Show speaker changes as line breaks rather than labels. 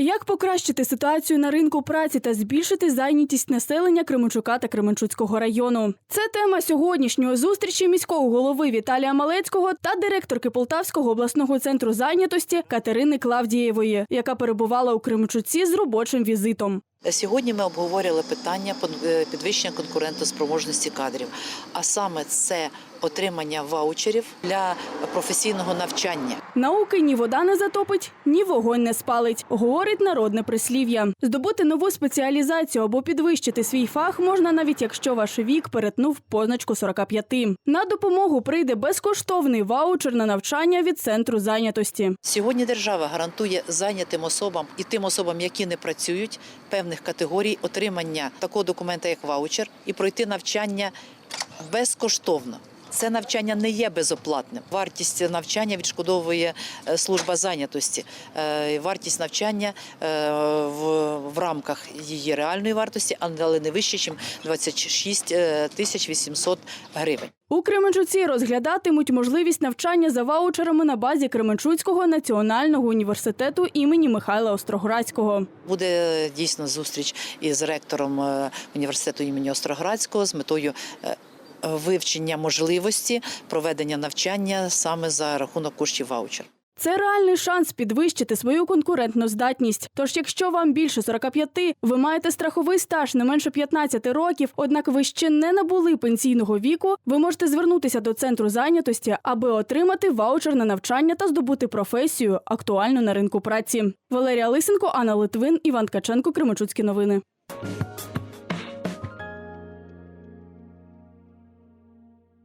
Як покращити ситуацію на ринку праці та збільшити зайнятість населення Кременчука та Кременчуцького району? Це тема сьогоднішньої зустрічі міського голови Віталія Малецького та директорки Полтавського обласного центру зайнятості Катерини Клавдієвої, яка перебувала у Кременчуці з робочим візитом.
Сьогодні ми обговорювали питання е, підвищення конкурентоспроможності кадрів, а саме це отримання ваучерів для професійного навчання.
Науки ні вода не затопить, ні вогонь не спалить, говорить народне прислів'я. Здобути нову спеціалізацію або підвищити свій фах можна навіть якщо ваш вік перетнув позначку 45. На допомогу прийде безкоштовний ваучер на навчання від центру зайнятості.
Сьогодні держава гарантує зайнятим особам і тим особам, які не працюють, певних категорій отримання такого документа, як ваучер, і пройти навчання безкоштовно. Це навчання не є безоплатним. Вартість навчання відшкодовує е, служба зайнятості. Е, Вартість навчання е, в, рамках її реальної вартості, але не вище, ніж 26 е, тисяч 800 гривень.
У Кременчуці розглядатимуть можливість навчання за ваучерами на базі Кременчуцького національного університету імені Михайла Остроградського.
Буде дійсно зустріч із ректором університету імені Остроградського з метою вивчення можливості проведення навчання саме за рахунок коштів ваучер.
Це реальний шанс підвищити свою конкурентну здатність. Тож, якщо вам більше 45, ви маєте страховий стаж не менше 15 років, однак ви ще не набули пенсійного віку, ви можете звернутися до центру зайнятості, аби отримати ваучер на навчання та здобути професію, актуальну на ринку праці. Валерія Лисенко, Анна Литвин, Іван Ткаченко, Кременчуцькі новини.